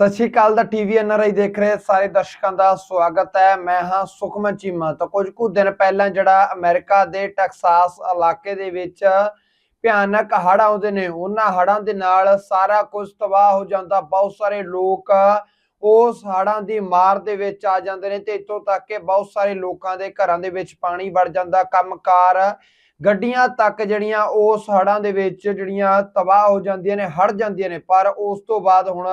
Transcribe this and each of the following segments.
ਸਤਿ ਸ਼੍ਰੀ ਅਕਾਲ ਦਾ TV NRI ਦੇਖ ਰਹੇ ਸਾਰੇ ਦਰਸ਼ਕਾਂ ਦਾ ਸਵਾਗਤ ਹੈ। ਮੈਂ ਹਾਂ ਸੁਖਮਨ ਚੀਮਾ। ਤਾਂ ਕੁਝ ਕੁ ਦਿਨ ਪਹਿਲਾਂ ਜਿਹੜਾ ਅਮਰੀਕਾ ਦੇ ਟੈਕਸਾਸ ਇਲਾਕੇ ਦੇ ਵਿੱਚ ਭਿਆਨਕ ਹੜ੍ਹ ਆਉਂਦੇ ਨੇ, ਉਹਨਾਂ ਹੜ੍ਹਾਂ ਦੇ ਨਾਲ ਸਾਰਾ ਕੁਝ ਤਬਾਹ ਹੋ ਜਾਂਦਾ। ਬਹੁਤ ਸਾਰੇ ਲੋਕ ਉਸ ਹੜ੍ਹਾਂ ਦੀ ਮਾਰ ਦੇ ਵਿੱਚ ਆ ਜਾਂਦੇ ਨੇ ਤੇ ਇੱਥੋਂ ਤੱਕ ਕਿ ਬਹੁਤ ਸਾਰੇ ਲੋਕਾਂ ਦੇ ਘਰਾਂ ਦੇ ਵਿੱਚ ਪਾਣੀ ਵੜ ਜਾਂਦਾ। ਕੰਮਕਾਰ ਗੱਡੀਆਂ ਤੱਕ ਜਿਹੜੀਆਂ ਉਸ ਹੜ੍ਹਾਂ ਦੇ ਵਿੱਚ ਜਿਹੜੀਆਂ ਤਬਾਹ ਹੋ ਜਾਂਦੀਆਂ ਨੇ ਹੜ ਜਾਂਦੀਆਂ ਨੇ। ਪਰ ਉਸ ਤੋਂ ਬਾਅਦ ਹੁਣ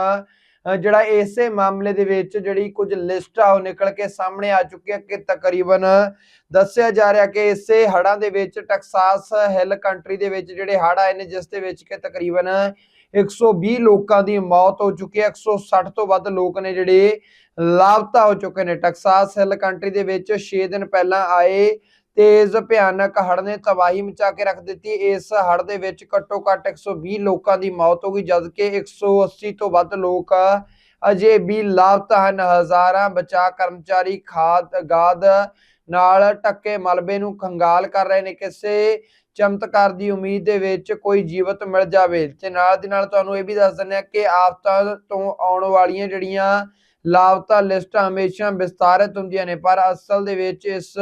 ਜਿਹੜਾ ਇਸੇ ਮਾਮਲੇ ਦੇ ਵਿੱਚ ਜਿਹੜੀ ਕੁਝ ਲਿਸਟ ਆ ਉਹ ਨਿਕਲ ਕੇ ਸਾਹਮਣੇ ਆ ਚੁੱਕੀ ਹੈ ਕਿ ਤਕਰੀਬਨ ਦੱਸਿਆ ਜਾ ਰਿਹਾ ਕਿ ਇਸੇ ਹੜ੍ਹਾਂ ਦੇ ਵਿੱਚ ਟੈਕਸਾਸ ਹਿੱਲ ਕੰਟਰੀ ਦੇ ਵਿੱਚ ਜਿਹੜੇ ਹੜ੍ਹ ਆਏ ਨੇ, ਜਿਸ ਦੇ ਵਿੱਚ ਕਿ ਤਕਰੀਬਨ 120 ਲੋਕਾਂ ਦੀ ਮੌਤ ਹੋ ਚੁੱਕੀ ਹੈ 160 ਤੋਂ ਵੱਧ ਲੋਕ ਨੇ ਜਿਹੜੇ ਲਾਪਤਾ ਹੋ ਚੁੱਕੇ ਨੇ। ਟੈਕਸਾਸ ਹਿੱਲ ਕੰਟਰੀ ਦੇ ਵਿੱਚ 6 ਦਿਨ ਪਹਿਲਾਂ ਆਏ ਤੇਜ਼ ਭਿਆਨਕ ਹੜ੍ਹ ਨੇ ਤਬਾਹੀ ਮਚਾ ਕੇ ਰੱਖ ਦਿੱਤੀ। ਇਸ ਹੜ੍ਹ ਦੇ ਵਿੱਚ ਘੱਟੋ ਘੱਟ 120 ਲੋਕਾਂ ਦੀ ਮੌਤ ਹੋ ਗਈ, ਜਦਕਿ 180 ਤੋਂ ਵੱਧ ਲੋਕ ਅਜੇ ਵੀ ਲਾਪਤ ਹਨ। ਹਜ਼ਾਰਾਂ ਬਚਾਅ ਕਰਮਚਾਰੀ ਖਾਦ, ਗਾਦ ਨਾਲ ਟੱਕੇ ਮਲਬੇ ਨੂੰ ਖੰਗਾਲ ਕਰ ਰਹੇ ਨੇ। ਕਿਸੇ ਚਮਤਕਾਰ ਦੀ ਉਮੀਦ ਦੇ ਵਿੱਚ ਕੋਈ ਜੀਵਤ ਮਿਲ ਜਾਵੇ। ਤੇ ਨਾਲ ਦੀ ਨਾਲ ਤੁਹਾਨੂੰ ਇਹ ਵੀ ਦੱਸ ਦਿੰਦੇ ਆ ਕਿ ਆਫਤਾਂ ਤੋਂ ਆਉਣ ਵਾਲੀਆਂ ਜਿਹੜੀਆਂ ਲਾਪਤਾ ਲਿਸਟਾਂ ਹਮੇਸ਼ਾ ਵਿਸਤਾਰਿਤ ਹੁੰਦੀਆਂ ਨੇ, ਪਰ ਅਸਲ ਦੇ ਵਿੱਚ ਇਸ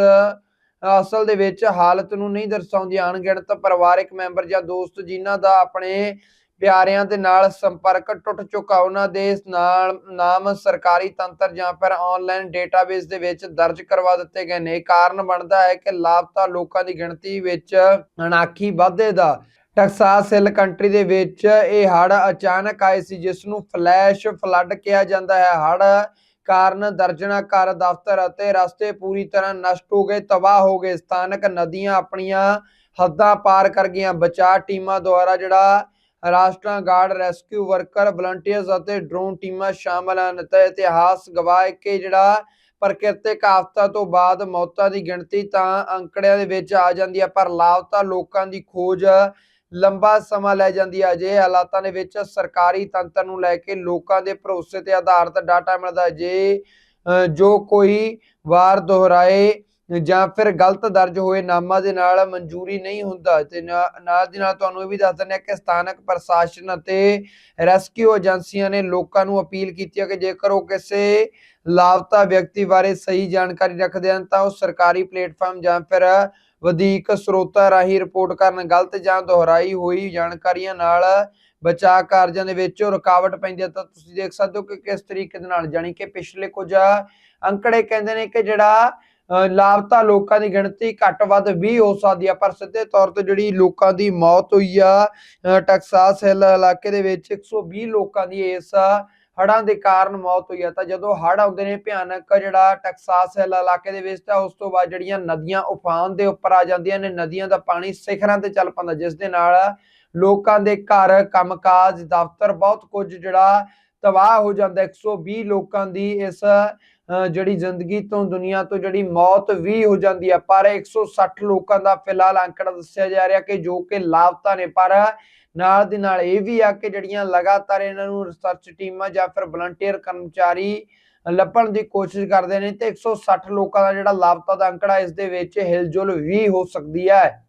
ਅਸਲ ਦੇ ਵਿੱਚ ਹਾਲਤ ਨੂੰ ਨਹੀਂ ਦਰਸਾਉਂਦੀਆਂ ਅਣਗਿਣਤ ਪਰਿਵਾਰਕ ਮੈਂਬਰ ਜਾਂ ਦੋਸਤ ਜਿਨ੍ਹਾਂ ਦਾ ਆਪਣੇ ਪਿਆਰਿਆਂ ਦੇ ਨਾਲ ਸੰਪਰਕ ਟੁੱਟ ਚੁੱਕਾ, ਉਹਨਾਂ ਦੇ ਨਾਲ ਨਾਮ ਸਰਕਾਰੀ ਤੰਤਰ ਜਾਂ ਫਿਰ ਆਨਲਾਈਨ ਡੇਟਾਬੇਸ ਦੇ ਵਿੱਚ ਦਰਜ ਕਰਵਾ ਦਿੱਤੇ ਗਏ ਨੇ। ਇਹ ਕਾਰਨ ਬਣਦਾ ਹੈ ਕਿ ਲਾਪਤਾ ਲੋਕਾਂ ਦੀ ਗਿਣਤੀ ਵਿੱਚ ਅਣਾਖੀ ਵਾਧੇ ਦਾ ਟੈਕਸਾਸ ਹਿੱਲ ਕੰਟਰੀ ਦੇ ਵਿੱਚ ਇਹ ਹੜ੍ਹ ਅਚਾਨਕ ਆਏ ਸੀ, ਜਿਸ ਨੂੰ ਫਲੈਸ਼ ਫਲੱਡ ਕਿਹਾ ਜਾਂਦਾ ਹੈ। ਹੜ੍ਹ ਕਾਰਨ ਦਰਜਨਾ ਘਰ, ਦਫ਼ਤਰ ਅਤੇ ਰਸਤੇ ਪੂਰੀ ਤਰ੍ਹਾਂ ਨਸ਼ਟ ਹੋ ਗਏ, ਤਬਾਹ ਹੋ ਗਏ। ਸਥਾਨਕ ਨਦੀਆਂ ਆਪਣੀਆਂ ਹੱਦਾਂ ਪਾਰ ਕਰ ਗਈਆਂ। ਬਚਾਅ ਟੀਮਾਂ ਦੁਆਰਾ ਜਿਹੜਾ ਰਾਸ਼ਟਰਾਂ ਗਾਰਡ, ਰੈਸਕਿਊ ਵਰਕਰ, ਵਲੰਟੀਅਰਸ ਅਤੇ ਡਰੋਨ ਟੀਮਾਂ ਸ਼ਾਮਲ ਹਨ ਤੇ ਇਤਿਹਾਸ ਗਵਾਹ ਹੈ ਕਿ ਜਿਹੜਾ ਪ੍ਰਕਿਰਤਿਕ ਆਫਤਾਂ ਤੋਂ ਬਾਅਦ ਮੌਤਾਂ ਦੀ ਗਿਣਤੀ ਤਾਂ ਅੰਕੜਿਆਂ ਦੇ ਵਿੱਚ ਆ ਜਾਂਦੀ ਹੈ, ਪਰ ਲਾਪਤਾ ਲੋਕਾਂ ਦੀ ਖੋਜ ਲੰਬਾ ਸਮਾਂ ਲੈ ਜਾਂਦੀ ਹੈ ਅਜੇ ਹਾਲਾਤਾਂ ਦੇ ਵਿੱਚ ਸਰਕਾਰੀ ਤੰਤਰ ਨੂੰ ਲੈ ਕੇ ਲੋਕਾਂ ਦੇ ਭਰੋਸੇ ਤੇ ਆਧਾਰਿਤ ਡਾਟਾ ਮਿਲਦਾ ਜੇ ਜੋ ਕੋਈ ਵਾਰ ਦੁਹਰਾਏ ਜਾਂ ਫਿਰ ਗਲਤ ਦਰਜ ਹੋਏ ਨਾਮਾਂ ਦੇ ਨਾਲ ਮਨਜ਼ੂਰੀ ਨਹੀਂ ਹੁੰਦਾ, ਤੇ ਨਾਲ ਦੀ ਨਾਲ ਤੁਹਾਨੂੰ ਇਹ ਵੀ ਦੱਸ ਦਿੰਦੇ ਹਾਂ ਕਿ ਸਥਾਨਕ ਪ੍ਰਸ਼ਾਸਨ ਅਤੇ ਰੈਸਕਿਊ ਏਜੰਸੀਆਂ ਨੇ ਲੋਕਾਂ ਨੂੰ ਅਪੀਲ ਕੀਤੀ ਹੈ ਕਿ ਜੇਕਰ ਉਹ ਕਿਸੇ ਲਾਪਤਾ ਵਿਅਕਤੀ ਬਾਰੇ ਸਹੀ ਜਾਣਕਾਰੀ ਰੱਖਦੇ ਹਨ, ਤਾਂ ਉਹ ਸਰਕਾਰੀ ਪਲੇਟਫਾਰਮ ਜਾਂ ਫਿਰ ਵਧੀਕ ਸਰੋਤਾਂ ਰਾਹੀਂ ਰਿਪੋਰਟ ਕਰਨ ਗਲਤ ਜਾਂ ਦੁਹਰਾਈ ਹੋਈ ਜਾਣਕਾਰੀਆਂ ਨਾਲ ਬਚਾਅ ਕਾਰਜਾਂ ਦੇ ਵਿੱਚ ਰੁਕਾਵਟ ਪੈਂਦੀ ਹੈ। ਤਾਂ ਤੁਸੀਂ ਦੇਖ ਸਕਦੇ ਹੋ ਕਿ ਕਿਸ ਤਰੀਕੇ ਦੇ ਨਾਲ ਜਾਣੀ ਕਿ ਪਿਛਲੇ ਕੁਝ ਅੰਕੜੇ ਕਹਿੰਦੇ ਨੇ ਕਿ ਜਿਹੜਾ ਅ, ਲਾਪਤਾ ਲੋਕਾਂ ਦੀ ਗਿਣਤੀ ਘੱਟ ਵੱਧ ਵੀ ਹੋ ਸਕਦੀ ਆ ਪਰ ਸਿੱਧੇ ਤੌਰ ਤੇ ਜਿਹੜੀ ਲੋਕਾਂ ਦੀ ਮੌਤ ਹੋਈ ਆ ਅ, ਟੈਕਸਾਸ ਹਿੱਲ ਇਲਾਕੇ ਦੇ ਵਿੱਚ 120 ਲੋਕਾਂ ਦੀ ਇਸ ਹੜਾਂ ਦੇ ਕਾਰਨ ਮੌਤ ਹੋਈ ਹੈ ਤਾਂ ਜਦੋਂ ਹੜ੍ਹ ਆਉਂਦੇ ਨੇ, ਭਿਆਨਕ ਜਿਹੜਾ ਟੈਕਸਾਸ ਹਿੱਲ ਇਲਾਕੇ ਦੇ ਵਿੱਚ, ਤਾਂ ਉਸ ਤੋਂ ਬਾਅਦ ਜਿਹੜੀਆਂ ਨਦੀਆਂ ਉਫਾਨ ਦੇ ਉੱਪਰ ਆ ਜਾਂਦੀਆਂ ਨੇ, ਨਦੀਆਂ ਦਾ ਪਾਣੀ ਸਿਖਰਾਂ ਤੇ ਚੱਲ ਪੈਂਦਾ, ਜਿਸ ਦੇ ਨਾਲ ਲੋਕਾਂ ਦੇ ਘਰ, ਕੰਮਕਾਜ, ਦਫ਼ਤਰ ਬਹੁਤ ਕੁਝ ਜਿਹੜਾ ਤਬਾਹ ਹੋ ਜਾਂਦਾ। 120 ਲੋਕਾਂ ਦੀ ਇਸ ਜਿਹੜੀ ਜ਼ਿੰਦਗੀ ਤੋਂ, ਦੁਨੀਆ ਤੋਂ ਜਿਹੜੀ ਮੌਤ ਵੀ ਹੋ ਜਾਂਦੀ ਹੈ ਪਰ 160 ਲੋਕਾਂ ਦਾ ਫਿਲਹਾਲ ਅੰਕੜਾ ਦੱਸਿਆ ਜਾ ਰਿਹਾ ਕਿ ਜੋ ਕਿ ਲਾਪਤਾ ਨੇ, ਪਰ ਨਾਲ ਦੀ ਨਾਲ ਇਹ ਵੀ ਆ ਕਿ ਜਿਹੜੀਆਂ ਲਗਾਤਾਰ ਇਹਨਾਂ ਨੂੰ ਰਿਸਰਚ ਟੀਮਾਂ ਜਾਂ ਫਿਰ ਵਲੰਟੀਅਰ ਕਰਮਚਾਰੀ ਲੱਭਣ ਦੀ ਕੋਸ਼ਿਸ਼ ਕਰਦੇ ਨੇ ਤੇ 160 ਲੋਕਾਂ ਦਾ ਜਿਹੜਾ ਲਾਪਤਾ ਦਾ ਅੰਕੜਾ ਇਸ ਦੇ ਵਿੱਚ ਹਿਲਜੁਲ ਵੀ ਹੋ ਸਕਦੀ ਹੈ।